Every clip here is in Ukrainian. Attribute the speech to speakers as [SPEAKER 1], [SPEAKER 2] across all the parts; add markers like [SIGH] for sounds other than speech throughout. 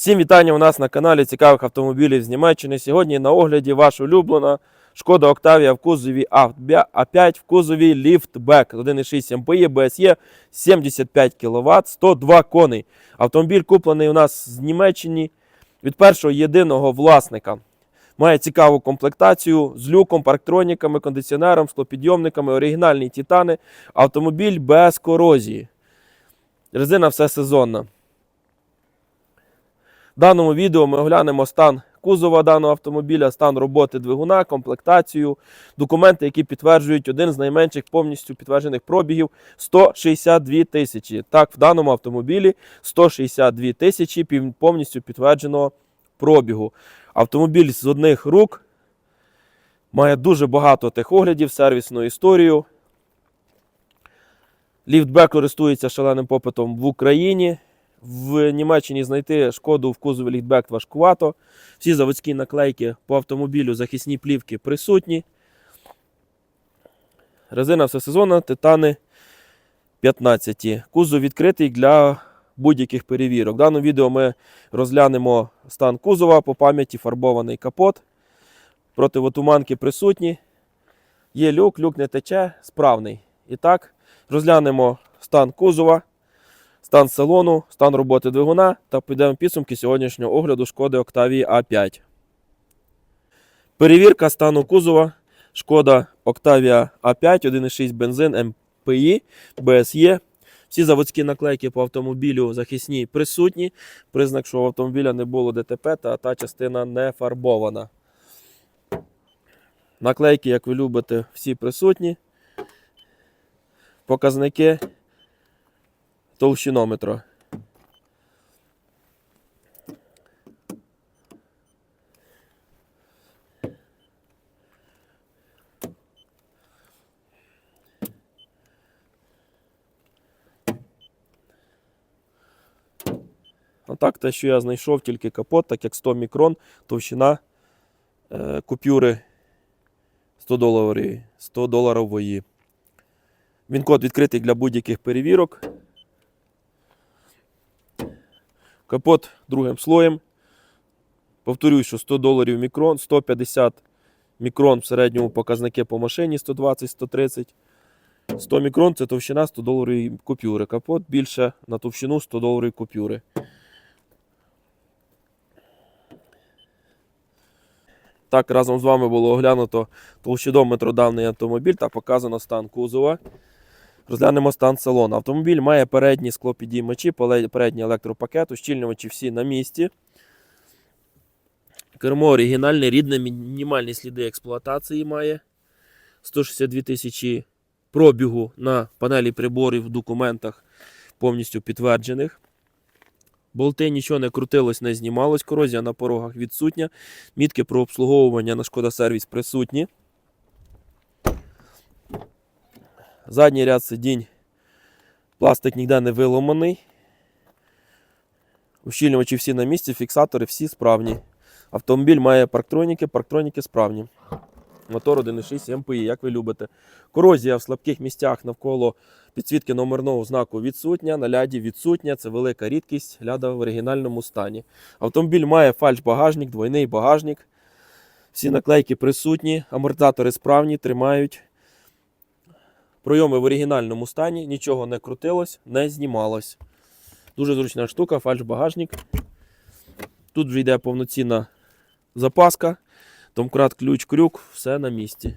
[SPEAKER 1] Всім вітання у нас на каналі цікавих автомобілів з Німеччини. Сьогодні на огляді ваша улюблена Шкода Октавія в кузові А5 в кузові ліфтбек 1,6 МПІ, БСЄ 75 кВт, 102 коней. Автомобіль куплений у нас з Німеччини від першого єдиного власника. Має цікаву комплектацію з люком, парктроніками, кондиціонером, склопідйомниками, оригінальні титани. Автомобіль без корозії. Резина все сезонна. В даному відео ми оглянемо стан кузова даного автомобіля, стан роботи двигуна, комплектацію, документи, які підтверджують один з найменших повністю підтверджених пробігів 162 тисячі. Так, в даному автомобілі 162 тисячі повністю підтвердженого пробігу. Автомобіль з одних рук має дуже багато техоглядів, сервісну історію. Ліфтбек користується шаленим попитом в Україні. В Німеччині знайти шкоду в кузові ліфтбек важкувато. Всі заводські наклейки по автомобілю, захисні плівки присутні. Резина всесезонна, титани 15. Кузов відкритий для будь-яких перевірок. В даному відео ми розглянемо стан кузова по пам'яті, фарбований капот. Противотуманки присутні. Є люк, люк не тече, справний. І так, розглянемо стан кузова, стан салону, стан роботи двигуна та підемо підсумки сьогоднішнього огляду шкоди Octavia A5. Перевірка стану кузова. Шкода Octavia A5, 1,6 бензин МПІ, БСЄ. Всі заводські наклейки по автомобілю захисні присутні. Признак, що у автомобіля не було ДТП, та та частина не фарбована. Наклейки, як ви любите, всі присутні. Показники товщинометра. А так, те, що я знайшов, тільки капот, так як 100 мікрон, товщина е, купюри 100 доларів, 100 доларової. Він код відкритий для будь-яких перевірок. Капот другим слоєм. Повторюю, що 100 доларів мікрон, 150 мікрон в середньому показники по машині 120-130. 100 мікрон це товщина 100 доларової купюри. Капот більше на товщину 100 доларової купюри. Так, разом з вами було оглянуто толщидометр даний автомобіль та показано стан кузова. Розглянемо стан салону. Автомобіль має передні склопідіймачі, поле- передній електропакет, ущільнювачі всі на місці. Кермо оригінальне, рідне, мінімальні сліди експлуатації має. 162 тисячі пробігу на панелі приборів в документах повністю підтверджених. Болти нічого не крутилось, не знімалось, корозія на порогах відсутня. Мітки про обслуговування на шкода сервіс присутні. Задній ряд сидінь. Пластик ніде не виломаний. Ущільнювачі всі на місці, фіксатори всі справні. Автомобіль має парктроніки, парктроніки справні. Мотор 1.6 МПІ, як ви любите. Корозія в слабких місцях навколо підсвітки номерного знаку відсутня, на ляді відсутня. Це велика рідкість, ляда в оригінальному стані. Автомобіль має фальш-багажник, двойний багажник. Всі наклейки присутні, амортизатори справні, тримають. Пройоми в оригінальному стані, нічого не крутилось, не знімалось. Дуже зручна штука, фальш-багажник. Тут вже йде повноцінна запаска, домкрат, ключ, крюк, все на місці.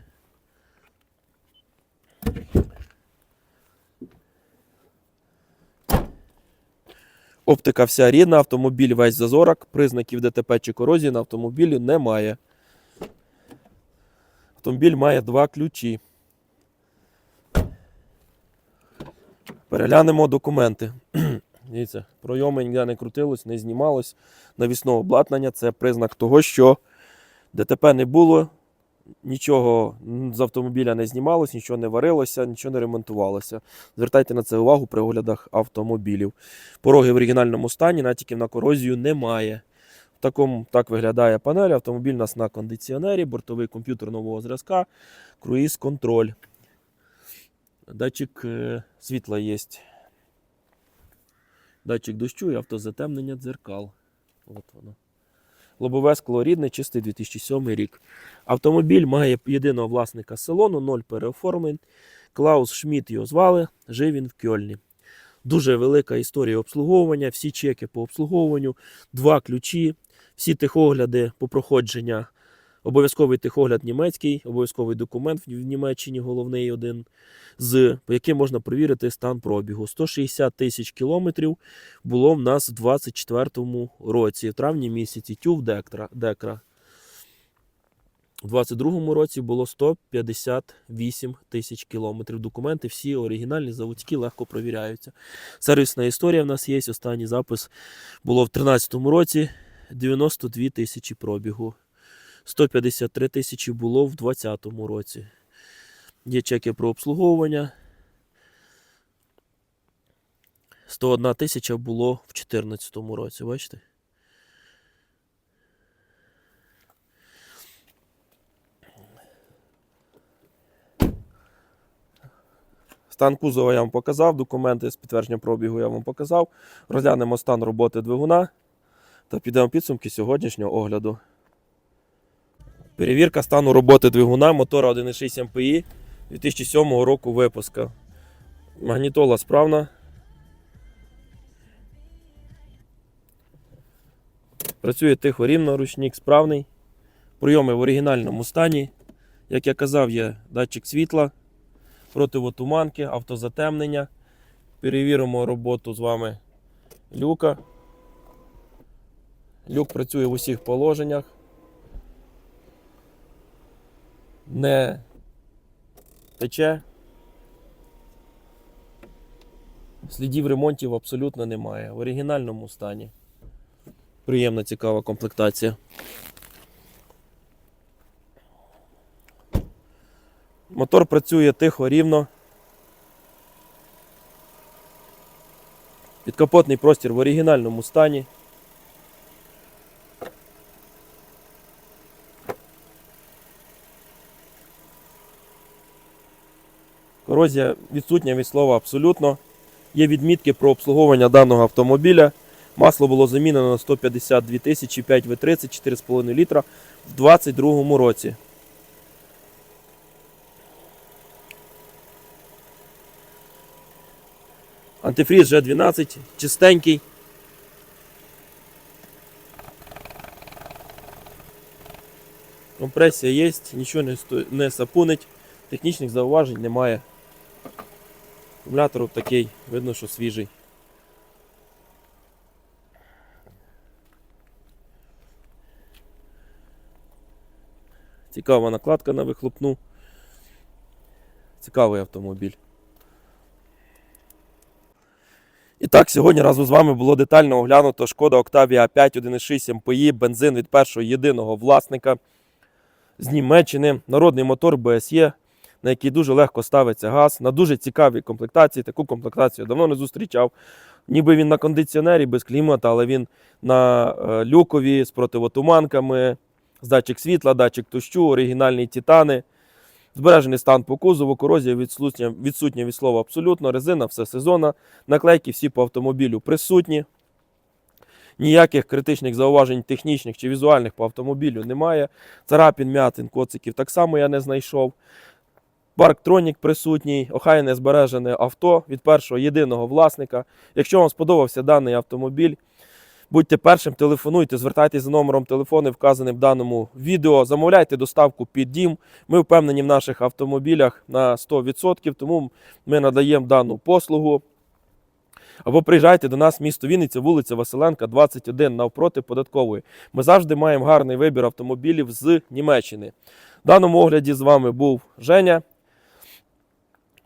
[SPEAKER 1] Оптика вся рідна, автомобіль весь зазорок, признаків ДТП чи корозії на автомобілі немає. Автомобіль має два ключі. Переглянемо документи. [CLEARS THROAT] Дивіться, пройоми ніде не крутилось, не знімалось. Навісне обладнання це признак того, що ДТП не було, нічого з автомобіля не знімалось, нічого не варилося, нічого не ремонтувалося. Звертайте на це увагу при оглядах автомобілів. Пороги в оригінальному стані, натяків на корозію немає. Такому так виглядає панель. Автомобіль у нас на кондиціонері, бортовий комп'ютер нового зразка, круїз контроль. Датчик е, світла є. Датчик дощу і автозатемнення дзеркал. От воно. Лобове скло рідне, чистий 2007 рік. Автомобіль має єдиного власника салону, ноль переоформлень. Клаус Шмідт його звали, жив він в Кьольні. Дуже велика історія обслуговування, всі чеки по обслуговуванню, два ключі, всі техогляди по проходження. Обов'язковий техогляд німецький, обов'язковий документ в Німеччині, головний один, з яким можна перевірити стан пробігу. 160 тисяч кілометрів було в нас в 24-му році, в травні місяці, тюв декра. декра. У 22-му році було 158 тисяч кілометрів. Документи всі оригінальні, заводські, легко провіряються. Сервісна історія в нас є. Останній запис було в 13-му році 92 тисячі пробігу. 153 тисячі було в 2020 році. Є чеки про обслуговування. 101 тисяча було в 2014 році, бачите? Стан кузова я вам показав, документи з підтвердження пробігу я вам показав. Розглянемо стан роботи двигуна та підемо підсумки сьогоднішнього огляду. Перевірка стану роботи двигуна мотора 1.6 МПІ 2007 року випуска. Магнітола справна. Працює тихо рівно, ручник справний. Прийоми в оригінальному стані. Як я казав, є датчик світла, противотуманки, автозатемнення. Перевіримо роботу з вами люка. Люк працює в усіх положеннях. Не тече. Слідів ремонтів абсолютно немає. В оригінальному стані. Приємна цікава комплектація. Мотор працює тихо, рівно. Підкапотний простір в оригінальному стані. Корозія відсутня від слова абсолютно. Є відмітки про обслуговування даного автомобіля. Масло було замінено на 152 тисячі 5 В30 4,5 літра в 2022 році. Антифріз G12, чистенький. Компресія є, нічого не сапунить, технічних зауважень немає. Акумулятор такий, видно, що свіжий. Цікава накладка на вихлопну. Цікавий автомобіль. І так, сьогодні разом з вами було детально оглянуто шкода Octavia 5 1.6 MPI, бензин від першого єдиного власника з Німеччини, народний мотор BSE, на який дуже легко ставиться газ, на дуже цікавій комплектації. Таку комплектацію я давно не зустрічав. Ніби він на кондиціонері без клімата, але він на е, люкові з противотуманками, з датчик світла, датчик дощу, оригінальні титани. Збережений стан по кузову, корозія відсутня, відсутня від слова абсолютно, резина все сезонна, наклейки всі по автомобілю присутні. Ніяких критичних зауважень технічних чи візуальних по автомобілю немає. Царапін, м'ятин, коциків так само я не знайшов. Парктронік присутній, охайне збережене авто від першого єдиного власника. Якщо вам сподобався даний автомобіль, будьте першим, телефонуйте, звертайтеся за номером телефону, вказаним в даному відео. Замовляйте доставку під дім. Ми впевнені в наших автомобілях на 100%, тому ми надаємо дану послугу. Або приїжджайте до нас в місто Вінниця, вулиця Василенка, 21 навпроти податкової. Ми завжди маємо гарний вибір автомобілів з Німеччини. В даному огляді з вами був Женя.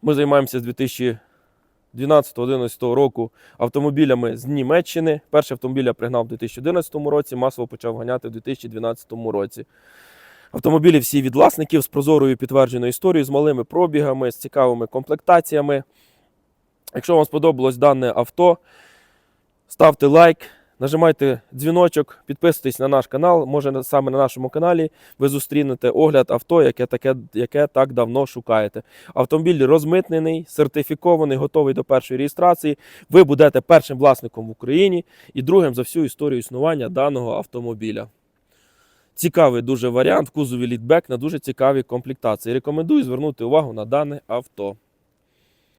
[SPEAKER 1] Ми займаємося з 2012-2011 року автомобілями з Німеччини. Перший автомобіль я пригнав у 2011 році, масово почав ганяти у 2012 році. Автомобілі всі від власників з прозорою підтвердженою історією, з малими пробігами, з цікавими комплектаціями. Якщо вам сподобалось дане авто, ставте лайк, Нажимайте дзвіночок, підписуйтесь на наш канал. Може, саме на нашому каналі ви зустрінете огляд авто, яке, таке, яке так давно шукаєте. Автомобіль розмитнений, сертифікований, готовий до першої реєстрації. Ви будете першим власником в Україні і другим за всю історію існування даного автомобіля. Цікавий дуже варіант в кузові літбек на дуже цікавій комплектації. Рекомендую звернути увагу на дане авто.